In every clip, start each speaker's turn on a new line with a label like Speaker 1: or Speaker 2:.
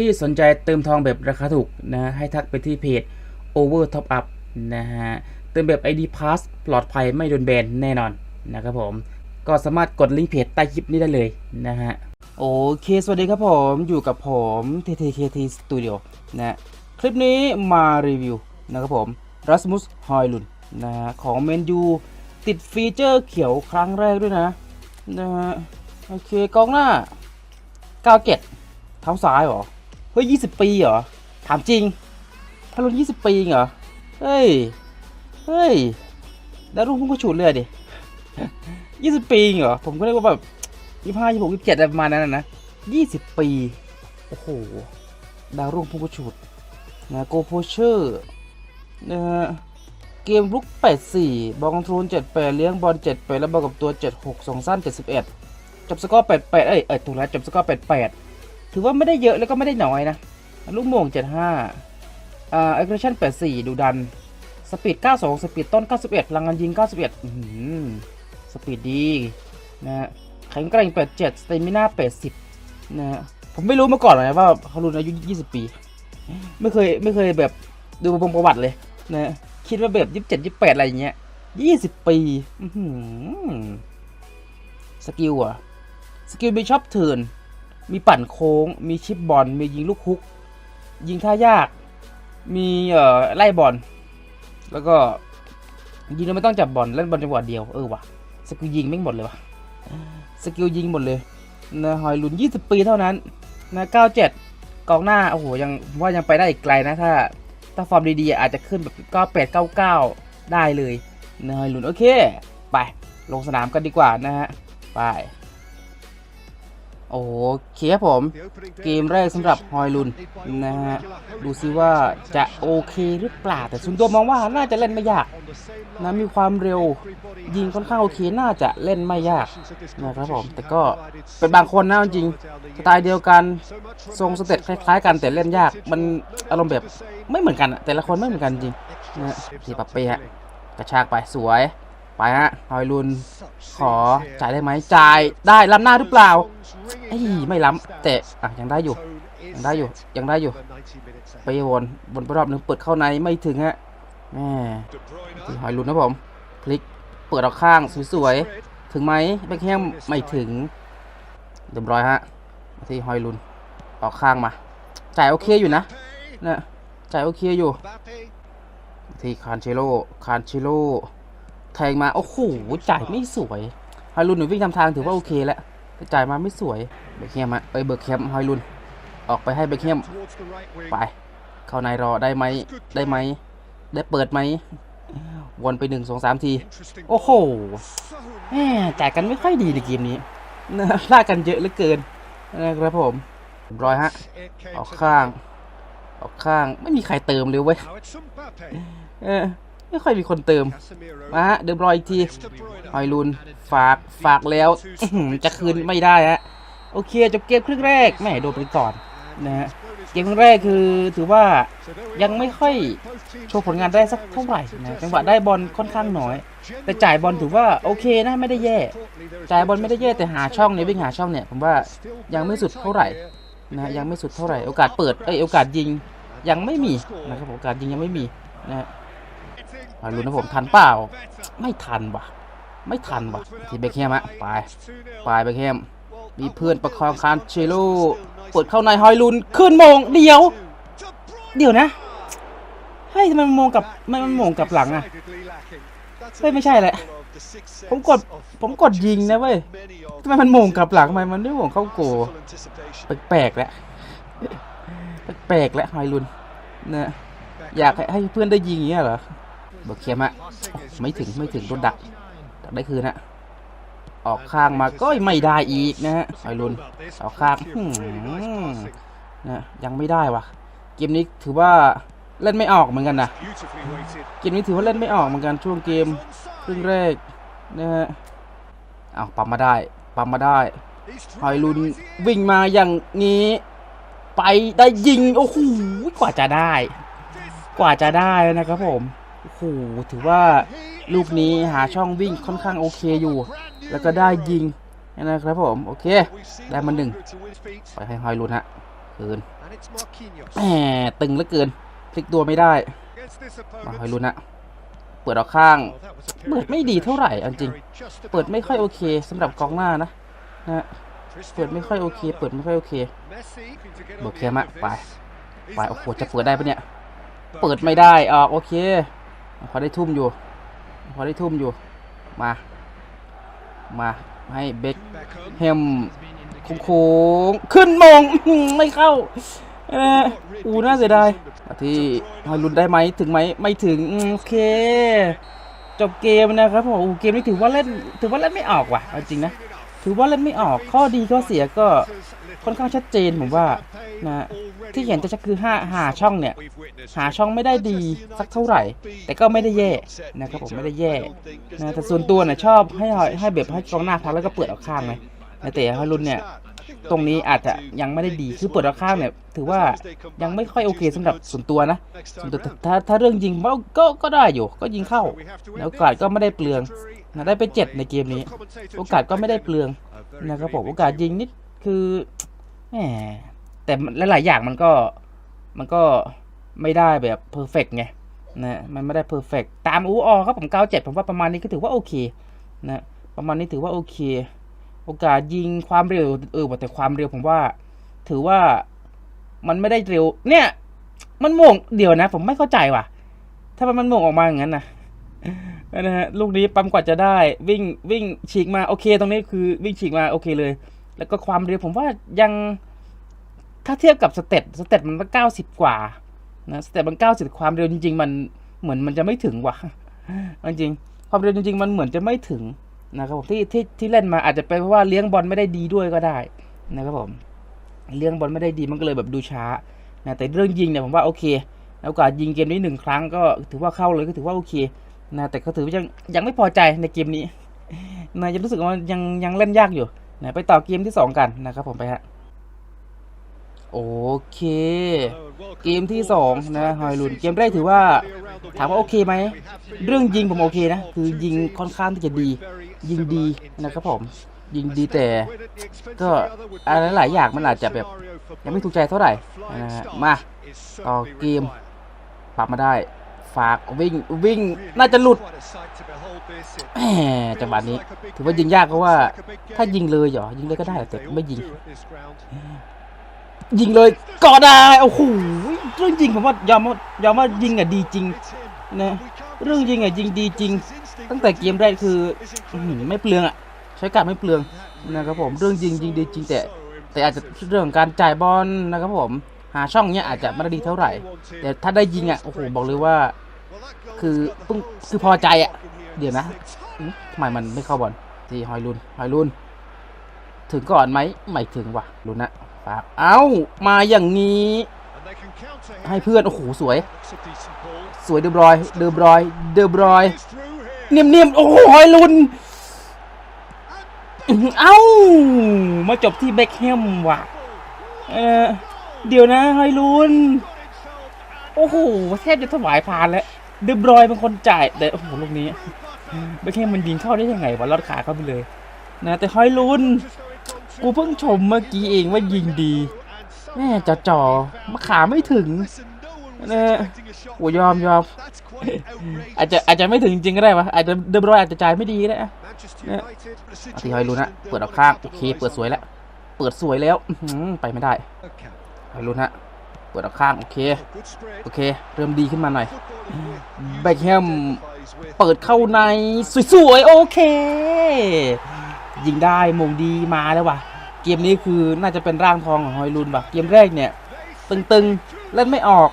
Speaker 1: ที่สนใจเติมทองแบบราคาถูกนะให้ทักไปที่เพจ Over Top Up นะฮะเติมแบบ ID Pass ปลอดภัยไม่โดนแบนแน่นอนนะครับผมก็สามารถกดลิงก์เพจใต้คลิปนี้ได้เลยนะฮะโอเค สวัสดีครับผมอยู่กับผม TTKT Studio นะคลิปนี้มารีวิวนะครับผม Rasmus h o y l u n นะฮะของเมนยูติดฟีเจอร์เขียวครั้งแรกด้วยนะนะฮะโอเคกองหน้า97เกตเท้าซ้ายหรอ เฮ้ย20ปีเหรอ ถามจริงถ้ารุ่น20ปีเหรอ เฮ้ย เฮ้ย แล้วรุ่นพุ่งกระฉุดเลยดิ20ปีเหรอ ผมก็เรียกว่าแบบ25 26 27อะไรประมาณนั้นนะนะ20ปี โอ้โห ดาวรุ่งพุ่งกระฉุดนะโกโพเชอร์นะฮะเกมลุก 84 บอลคอนโทรล78 เลี้ยงบอล78 แล้วบอลกับตัว 76 2สั้น 71 จบสกอร์ 88 เอ้ยเอ้ยถูกแล้ว จบสกอร์ 88 ถือว่าไม่ได้เยอะแล้วก็ไม่ได้น้อยนะ ลูกโมง 75อ่า a g g r e s s i o n 84 ดูดัน สปีด 92 สปีดต้น 91พลังงานยิง 91อื้อหือสปีดดีนะฮะแข็งแกร่ง 87 สเตมิน่า 80 นะฮะ ผมไม่รู้มาก่อนเลยว่าเขารุ่นอายุ 20 ปี ไม่เคยไม่เคยแบบดูประวัติเลยนะคิดว่าแบบ 27 28 อะไรอย่างเงี้ย 20 ปีสกิลอะสกิลมีชอบเทิร์น มีปั่นโค้ง มีชิปบอล มียิงลูกฮุก ยิงท่ายาก มีเอ่อไล่บอล แล้วก็ยิงแล้วไม่ต้องจับบอลเล่นบอลจังหวะเดียวเออว่ะสกิลยิงไม่หมดเลยว่ะสกิลยิงหมดเลยนะหอยลุน 20 ปีเท่านั้นนะ97 กองหน้าโอ้โหยังผมว่ายังไปได้อีกไกลนะถ้าถ้าฟอร์มดีๆอาจจะขึ้นแบบ98 99 ได้เลยนะหอยลุนโอเค ไปลงสนามกันดีกว่านะฮะไป โอเคครับผม เกมแรกสำหรับฮอยลุนนะฮะ ดูซิว่าจะโอเคหรือเปล่า แต่ส่วนตัวมองว่าน่าจะเล่นไม่ยากนะมีความเร็วยิงค่อนข้างโอเคน่าจะเล่นไม่ยากนะครับผม แต่ก็เป็นบางคนนะจริงสไตล์เดียวกันทรงสเต็ปคล้ายๆ กันแต่เล่นยาก มันอารมณ์แบบไม่เหมือนกันแต่ละคนไม่เหมือนกันจริงนะสีปับเป้ฮะกระชากไปสวยไปฮะฮอยลุนขอจ่ายได้ไหมจ่ายได้ล้ำหน้าหรือเปล่า อ้ยไม่ล้ำแต่อะยังได้อยู่ ยังได้อยู่ ยังได้อยู่ ไปวนวนรอบหนึ่งเปิดเข้าในไม่ถึงฮะแม่ที่หอยลุนนะผม พลิก เปิดออกข้างสวยๆ ถึงไหมแบ็คแฮมไม่ถึง เรียบร้อยฮะที่หอยลุนออกข้างมา จ่ายโอเคอยู่นะนะจ่ายโอเคอยู่ ที่คานเชโลคานเชโลแทงมา โอ้โห จ่ายไม่สวยฮอยลุนหนูวิ่งทำทางถือว่าโอเคแล้ว แต่จ่ายมาไม่สวยเบคแฮมอะไปเบิร์กแคมฮอยลุน ออกไปให้เบคแฮมไป เข้าในรอได้ไหมได้ไหม ได้เปิดไหมวนไปหนึ่งสองสามที โอ้โหแหมจ่ายกันไม่ค่อยดีในเกมนี้นะลากกันเยอะเหลือเกินนะครับผมร้อยฮะ ออกข้าง ออกข้างไม่มีใครเติมเลยเว้ย ไม่ค่อยมีคนเติม มาฮะเดิมรอยอีกทีหอยลุนฝากฝากแล้วอื้อหือจะคืนไม่ได้ฮะโอเคจบเกมครึ่งแรกแม่โดนไปก่อนนะฮะเกมครึ่งแรกคือถือว่ายังไม่ค่อยโชว์ผลงานได้สักเท่าไหร่นะจังหวะได้บอลค่อนข้างน้อย แต่จ่ายบอลถือว่าโอเคนะไม่ได้แย่ จ่ายบอลไม่ได้แย่แต่หาช่องเนี่ยวิ่งหาช่องเนี่ยผมว่ายังไม่สุดเท่าไหร่นะยังไม่สุดเท่าไหร่ โอกาสเปิดเอ้ยโอกาสยิงยังไม่มีนะครับผมโอกาสยิงยังไม่มีนะฮะ มาลุ้นนะผมทันเปล่า ไม่ทันว่ะ ไม่ทันว่ะ ทีเบคแฮมอะไปไปเบคแฮมมีเพื่อนประคองคานเชโลเปิดเข้าในฮอยลุนขึ้นโมงเดียว เดี๋ยวนะเฮ้ยทำไมมันโมงกับมันมันโมงกับหลังอะเฮ้ยไม่ใช่แหละ ผมกดผมกดยิงนะเว้ยทำไมมันโมงกับหลังทำไมมันไม่โมงเข้าโกแปลกๆแล้วแปลกๆแล้วฮอยลุนนะอยากให้ให้เพื่อนได้ยิงอย่างเงี้ยเหรอ บิร์กเคียมอะไม่ถึงไม่ถึงโดนดักดักได้คืนฮะออกข้างมาก็ไม่ได้อีกนะฮะฮอยลุนออกข้างนะยังไม่ได้วะเกมนี้ถือว่าเล่นไม่ออกเหมือนกันนะเกมนี้ถือว่าเล่นไม่ออกเหมือนกันช่วงเกมครึ่งแรกนะฮะเอาปั๊มมาได้ปั๊มมาได้ฮอยลุนวิ่งมาอย่างนี้ ไปได้ยิงโอ้โหกว่าจะได้ กว่าจะได้นะครับผม โอ้โหถือว่าลูกนี้หาช่องวิ่งค่อนข้างโอเคอยู่ แล้วก็ได้ยิงนะครับผม โอเค ได้มาหนึ่งไปให้ฮอยลุนฮะคืนแหมตึงเหลือเกิน พลิกตัวไม่ได้มาหอยลุนนะเปิดออกข้าง เปิดไม่ดีเท่าไหร่จริง เปิดไม่ค่อยโอเคสำหรับกองหน้านะนะเปิดไม่ค่อยโอเค เปิดไม่ค่อยโอเคโอเคมะไป ไปโอ้โหจะเปิดได้ปะเนี่ย เปิดไม่ได้ออกโอเค พอได้ทุ่มอยู่ พอได้ทุ่มอยู่ มา มาให้เบคแฮมโค้งขึ้นมงไม่เข้าอออูน่าเสียดายที่ฮอยลุนได้ไหมถึงไหมไม่ถึงโอเค จบเกมนะครับผมอูเกมนี้ถือว่าเล่นถือว่าเล่นไม่ออกว่ะจริงนะ ถือว่าเล่นไม่ออกข้อดีข้อเสียก็ค่อนข้างชัดเจนผมว่านะที่เห็นจะชัดคือห้าหาช่องเนี่ย หาช่องไม่ได้ดีสักเท่าไหร่ แต่ก็ไม่ได้แย่นะครับผมไม่ได้แย่นะแต่ส่วนตัวเนี่ยชอบให้ให้แบบให้กองหน้าพักแล้วก็เปิดออกข้างเลยนะแต่ฮารุนเนี่ยตรงนี้อาจจะยังไม่ได้ดีคือเปิดออกข้างเนี่ย ถือว่ายังไม่ค่อยโอเคสำหรับส่วนตัวนะส่วนตัวถ้าถ้าเรื่องยิงก็ก็ได้อยู่ ก็ยิงเข้า แล้วกาสก็ไม่ได้เปลือง นะได้ไปเจ็ดในเกมนี้ โอกาสก็ไม่ได้เปลืองนะครับผมโอกาสยิงนิดคือแหมแต่หลายๆอย่างมันก็มันก็ไม่ได้แบบเพอร์เฟกไงนะมันไม่ได้เพอร์เฟกตามอูออครับผม97ผมว่าประมาณนี้ก็ถือว่าโอเคนะประมาณนี้ถือว่าโอเค โอกาสยิงความเร็วเออแต่ความเร็วผมว่า ถือว่ามันไม่ได้เร็ว เนี่ย มันโมงเดี๋ยวนะ ผมไม่เข้าใจว่ะ ถ้ามันโมงออกมาอย่างนั้นนะ นะฮะลูกนี้ปั๊มกว่าจะได้ วิ่งวิ่งฉีกมาโอเค ตรงนี้คือวิ่งฉีกมาโอเคเลย แล้วก็ความเร็วผมว่ายังถ้าเทียบกับสเตตสเตตมันก็เก้าสิบกว่านะสเตตมันเก้าสิบความเร็วจริง ๆ มันเหมือนมันจะไม่ถึงว่ะจริงความเร็วจริง ๆ มันเหมือนจะไม่ถึงนะครับผมที่ที่ที่เล่นมาอาจจะเป็นเพราะว่าเลี้ยงบอลไม่ได้ดีด้วยก็ได้นะครับผมเลี้ยงบอลไม่ได้ดีมันก็เลยแบบดูช้านะแต่เรื่องยิงเนี่ยผมว่าโอเคโอกาสยิงเกมนี้หนึ่งครั้งก็ถือว่าเข้าเลยก็ถือว่าโอเค นะแต่ก็ถือว่ายังยังไม่พอใจในเกมนี้นะยังรู้สึกว่ายังยังเล่นยากอยู่นะไปต่อเกมที่สองกันนะครับผมไปฮะโอเค เกมที่สองนะฮอยลุนเกมแรกถือว่า ถามว่าโอเคไหม เรื่องยิงผมโอเคนะ คือยิงค่อนข้างที่จะดี ยิงดีนะครับผม ยิงดีแต่ ก็อะไรหลายอย่างมันอาจจะแบบ ยังไม่ถูกใจเท่าไหร่นะฮะมา ต่อเกมปรับมาได้ ฝากวิ่งวิ่งน่าจะหลุดแหมจังหวะนี้ ถือว่ายิงยากเพราะว่า ถ้ายิงเลยเหรอยิงเลยก็ได้แต่ไม่ยิง ยิงเลยก็ได้โอ้โหเรื่องยิงผมว่ายอมว่ายอมว่ายิงอะดีจริงนะเรื่องยิงอะยิงดีจริง ตั้งแต่เกมแรกคือไม่เปลืองอะใช้การไม่เปลืองนะครับผมเรื่องยิงยิงดีจริงแต่แต่อาจจะเรื่องของการจ่ายบอลนะครับผมหาช่องเนี้ยอาจจะไม่ได้ดีเท่าไหร่ แต่ถ้าได้ยิงอะโอ้โหบอกเลยว่า คือเพิ่งคือพอใจอะเดี๋ยวนะทำไมมันไม่เข้าบอลที่ฮอยลุนฮอยลุน ถึงก่อนไหมไม่ถึงว่ะลุนนะฝากเอ้ามาอย่างนี้ ให้เพื่อน โอ้โห สวย สวยเดอบรอย เดอบรอย เดอบรอย เนียมๆโอ้โหฮอยลุนอื้อหือเอ้า มาจบที่เบคแฮมว่ะ เออเดี๋ยวนะฮอยลุน โอ้โหแทบจะถวายพานแล้ว เดอบรอยเป็นคนจ่ายแต่โอ้โหลูกนี้เบคแฮมมันยิงเข้าได้ยังไงวะลอดขาเข้าไปเลย นะแต่ฮอยลุนกูเพิ่งชมเมื่อกี้เองว่ายิงดีแม่จ่อจ่อมาขาไม่ถึง
Speaker 2: เนี่ยโอ้ยอมยอม
Speaker 1: อาจจะอาจจะไม่ถึงจริงๆก็ได้วะอาจจะเดบรอยอาจจะจ่ายไม่ดีก็ได้อะ
Speaker 2: เนี่ย
Speaker 1: เอาทีฮอยลุนนะเปิดออกข้างโอเคเปิดสวยแล้ว เปิดสวยแล้วไปไม่ได้ฮอยลุนฮะ เปิดออกข้าง โอเค โอเค เริ่มดีขึ้นมาหน่อย แบ็คแฮมเปิดเข้าใน สวยๆ โอเค ยิงได้มงดีมาแล้วว่ะ เกมนี้คือน่าจะเป็นร่างทองของฮอยลุนว่ะ เกมแรกเนี่ย ตึงๆ เล่นไม่ออก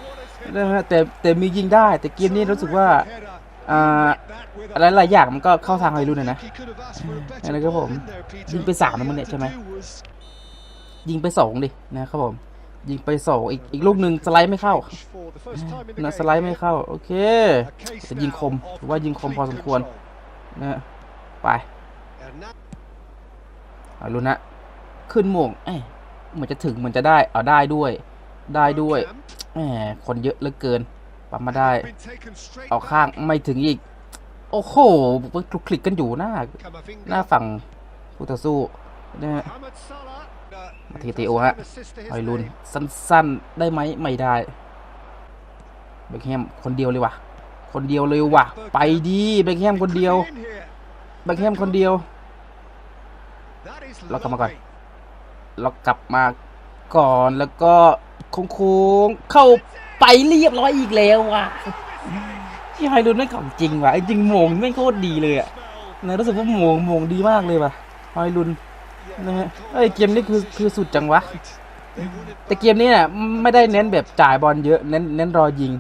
Speaker 1: นะฮะแต่แต่มียิงได้ แต่เกมนี้รู้สึกว่าอ่าอะไรหลายอย่างมันก็เข้าทางฮอยลุนนะนะ
Speaker 2: นะครับผม
Speaker 1: ยิงไปสามแล้วมั้งเนี่ยใช่ไหมยิงไปสองดินะครับผม ยิงไปสองอีกอีกลูกหนึ่งสไลด์ไม่เข้านะสไลด์ไม่เข้า โอเคแต่ยิงคมถือว่ายิงคมพอสมควรนะไปเอาลุนะ ขึ้นหม่งเอ้ยเหมือนจะถึงเหมือนจะได้เอาได้ด้วย ได้ด้วยแหมคนเยอะเหลือเกินปั๊มมาได้ เอาข้างไม่ถึงอีก โอ้โหมันคลุกคลิกกันอยู่หน้า หน้าฝั่งผู้ต่อสู้นะฮะ ทีตีโอฮะฮอยลุนสั้นๆ ได้ไหมไม่ได้เบคแฮมคนเดียวเลยว่ะคนเดียวเลยว่ะไปดีเบคแฮมคนเดียวเบคแฮมคนเดียว
Speaker 2: ล็อกลับมาก่อน
Speaker 1: ล็อกลับมาก่อนแล้วก็โค้งๆเข้าไปเรียบร้อยอีกแล้วว่ะที่ไฮรุนไม่ของจริงว่ะไอ้จริงโมงไม่โคตรดีเลยอะนะรู้สึกว่าโมงโมงดีมากเลยว่ะไฮรุน นะฮะเอ้ยเกมนี้คือคือสุดจังวะ แต่เกมนี้เนี่ยไม่ได้เน้นแบบจ่ายบอลเยอะเน้นเน้นรอยิง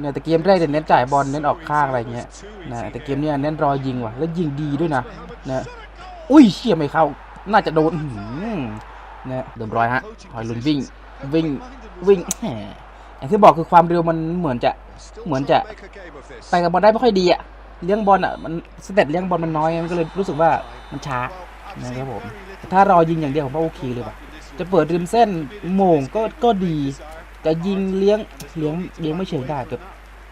Speaker 1: เนี่ยแต่เกมแรกเน้นจ่ายบอลเน้นออกข้างอะไรเงี้ยนะแต่เกมนี้เน้นรอยิงว่ะแล้วยิงดีด้วยนะนะอุ้ยเชี่ยไม่เข้า น่าจะโดนอื้อหือนะเดิมร้อยฮะหอยลุนวิ่งวิ่งวิ่งอย่างที่บอกคือความเร็วมันเหมือนจะเหมือนจะไปกับบอลได้ไม่ค่อยดีอะเลี้ยงบอลอะมันสเต็ปเลี้ยงบอลมันน้อยมันก็เลยรู้สึกว่ามันช้านะครับผม ถ้ารอยิงอย่างเดียวผมว่าโอเคเลยว่ะ จะเปิดริมเส้นโมงก็ก็ดี จะยิงเลี้ยงเลี้ยงเลี้ยงไม่เชิงได้แบบ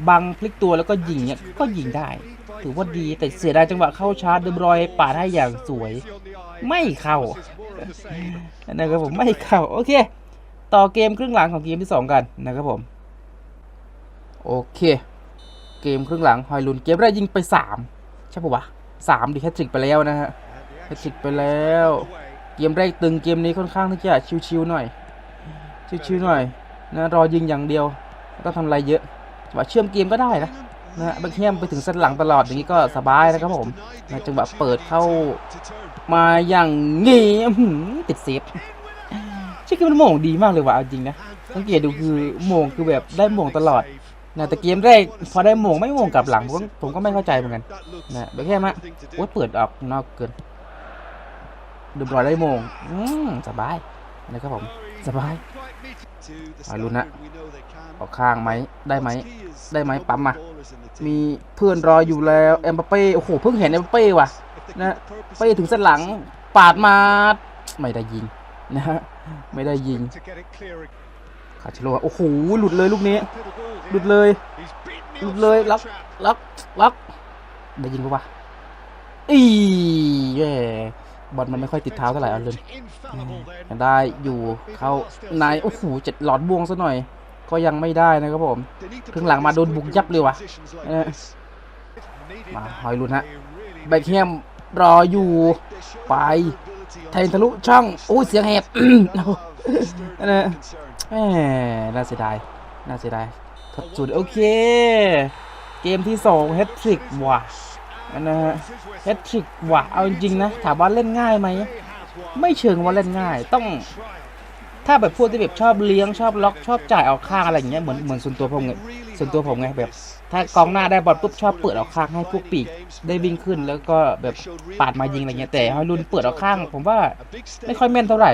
Speaker 1: บังพลิกตัวแล้วก็ยิงเนี่ยก็ยิงได้ ถือว่าดีแต่เสียดายจังหวะเข้าชาร์จเดมรอยปาดให้อย่างสวย ไม่เข้านะครับผมไม่เข้าโอเค ต่อเกมครึ่งหลังของเกมที่ 2 กันนะครับผม โอเค เกมครึ่งหลังฮอยลุนเกมแรกยิงไป 3 ใช่ปะวะสามดิแฮตทริกไปแล้วนะฮะ แฮตทริกไปแล้ว เกมแรกตึงเกมนี้ค่อนข้างที่จะชิวๆหน่อย ชิวๆหน่อยนะรอยิงอย่างเดียวไม่ต้องทำอะไรเยอะจังหวะเชื่อมเกมก็ได้นะนะแบ็คแฮมไปถึงเส้นหลังตลอดอย่างนี้ก็สบายนะครับผมนะจังหวะเปิดเข้ามาอย่างงี้ติดเซฟช่คือมันโม่งดีมากเลยว่ะเอาจริงนะสังเกตดูคือโม่งคือแบบได้โม่งตลอดนะแต่เกมแรกพอได้โม่งไม่โม่งกลับหลังผมก็ผมก็ไม่เข้าใจเหมือนกันนะแบบแค่มะโอ้ยเปิดออกนอกเกิน ดูบอลได้โมง อืมสบายนะครับผม สบาย
Speaker 2: มาลุ้นนะ
Speaker 1: ออกข้างไหม ได้ไหม ได้ไหมปั๊มมา มีเพื่อนรออยู่แล้วเอ็มเป้ โอ้โห เพิ่งเห็นเอ็มเป้ว่ะ นะไปถึงเส้นหลัง ปาดมา ไม่ได้ยิงนะฮะ ไม่ได้ยิง คาชิโร่โอ้โห หลุดเลยลูกนี้ หลุดเลย หลุดเลย ล็อก ล็อก ล็อก ได้ยิงปะวะอีแย่ บอลมันไม่ค่อยติดเท้าเท่าไหร่เอาเลยยังได้อยู่เข้าในโอ้โหเจ็ดหลอดบวงซะหน่อย ก็ยังไม่ได้นะครับผม
Speaker 2: ครึ่งหลังมาโดนบุกยับเลยว่ะเออ
Speaker 1: มา
Speaker 2: มา
Speaker 1: ห
Speaker 2: ห
Speaker 1: อ
Speaker 2: อยย
Speaker 1: ลุ
Speaker 2: ลุ
Speaker 1: น
Speaker 2: น
Speaker 1: ฮะ
Speaker 2: ฮะ
Speaker 1: แบคแฮมรออยู่ไปแทงทะลุช่องโอ้ยเสียงแหบนั่นแหละแหมน่าเสียดายน่าเสียดายทัดจุดโอเค เกมที่สองแฮตทริกว่ะ นะฮะแฮตทริกว่ะเอาจริงๆนะถามว่าเล่นง่ายไหมไม่เชิงว่าเล่นง่าย ต้อง ถ้าแบบพวกที่แบบชอบเลี้ยงชอบล็อกชอบจ่ายออกข้างอะไรอย่างเงี้ยเหมือนเหมือนส่วนตัวผมไงส่วนตัวผมไงแบบ ถ้ากองหน้าได้บอลปุ๊บชอบเปิดออกข้างให้พวกปีกได้วิ่งขึ้น แล้วก็แบบปาดมายิงอะไรเงี้ยแต่ฮอยลุนเปิดออกข้าง ผมว่า
Speaker 2: ไม่ค่อยแม่นเท่าไหร่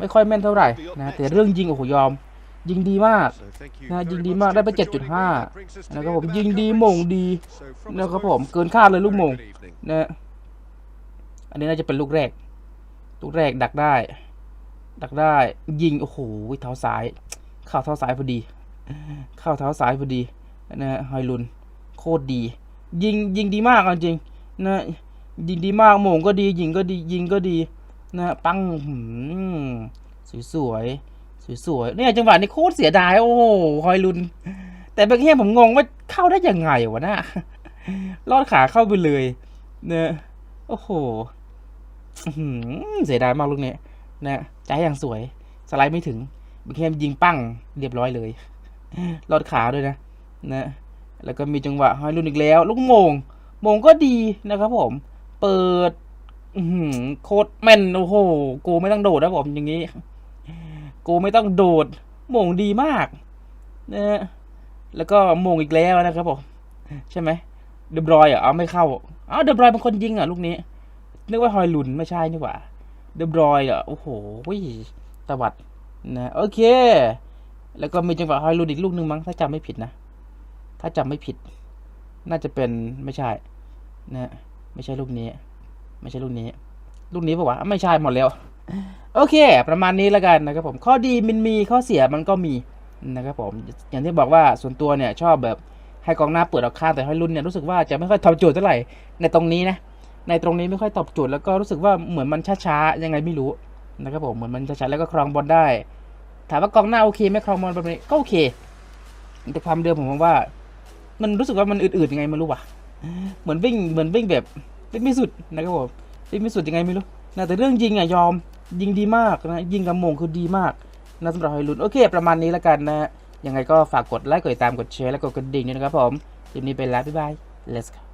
Speaker 1: ไม่ค่อยแม่นเท่าไหร่นะแต่เรื่องยิงโอ้โหยอม ยิงดีมาก
Speaker 2: นะยิงดีมา
Speaker 1: ก
Speaker 2: ได้
Speaker 1: ได้
Speaker 2: ไป
Speaker 1: ไป
Speaker 2: 7.5
Speaker 1: 7.5
Speaker 2: นะ
Speaker 1: นะ
Speaker 2: ครับผ
Speaker 1: ม
Speaker 2: ยิงดีมงดีนะครับผ
Speaker 1: มเกินคาดเลยลูกมงนะอันนี้น่าจะเป็นลูกแรก ลูกแรกดักได้ ดักได้ ยิงโอ้โหเท้าซ้ายเข้าเท้าซ้ายพอดี เข้าเท้าซ้ายพอดีนะฮะฮลุนโคตรดี ยิงยิงดีมากจริงนะยิงดีมากมงก็ดียิงก็ดียิงก็ดีนะปังสวยๆ สวยๆเนี่ยจังหวะนี้โคตรเสียดายโอ้โหฮอยลุน แต่เบคแฮมผมงงว่าเข้าได้ยังไงวะน่ะลอดขาเข้าไปเลยเนี่ยโอ้โหเสียดายมากลูกนี้นะใจอย่างสวย สไลด์ไม่ถึงเบคแฮมยิงปั้งเรียบร้อยเลยลอดขาด้วยนะนะแล้วก็มีจังหวะฮอยลุนอีกแล้ว ลูกโมงโมงก็ดีนะครับผม เปิดโคตรแม่นโอ้โห กูไม่ต้องโดดนะผมอย่างนี้ กูไม่ต้องโดดโมงดีมากนะฮะแล้วก็โมงอีกแล้วนะครับผมใช่ไหมเดบรอยอะเอาไม่เข้าอ้าวเดบรอยเป็นคนยิงอะลูกนี้นึกว่าฮอยลุนไม่ใช่นี่หว่าเดบรอยอะโอ้โหตวัดนะโอเค แล้วก็มีจังหวะฮอยลุนอีกลูกหนึ่งมั้งถ้าจำไม่ผิดนะถ้าจำไม่ผิด น่าจะเป็นไม่ใช่นะไม่ใช่ลูกนี้ ไม่ใช่ลูกนี้ ลูกนี้ปะวะไม่ใช่หมดแล้ว โอเค ประมาณนี้แล้วกันนะครับผมข้อดีมันมีข้อเสียมันก็มีนะครับผมอย่างที่บอกว่าส่วนตัวเนี่ยชอบแบบให้กองหน้าเปิดออกข้างแต่ให้รุ่นเนี่ยรู้สึกว่าจะไม่ค่อยตอบโจทย์เท่าไหร่ในตรงนี้นะในตรงนี้ไม่ค่อยตอบโจทย์แล้วก็รู้สึกว่าเหมือนมันช้าๆยังไงไม่รู้นะครับผมเหมือนมันจะชัดแล้วก็ครองบอลได้ ถามว่ากองหน้าโอเคไหมครองบอลแบบนี้ก็โอเค แต่ความเดิมผมว่า มันรู้สึกว่ามันอืดๆยังไงไม่รู้ว่ะเหมือนวิ่งเหมือนวิ่งแบบวิ่งไม่สุดนะครับผมวิ่งไม่สุดยังไงไม่รู้นะแต่เรื่องยิงอะยอม ยิงดีมากนะยิงกับมงคือดีมากนะสำหรับฮรุนโอเคประมาณนี้แล้วกันนะยังไงก็ฝากกดไลค์กดติดตามกดแชร์และกดกระดิ่งด้วยนะครับผมคลิปนี้ไปแล้วบ๊ายบาย let's go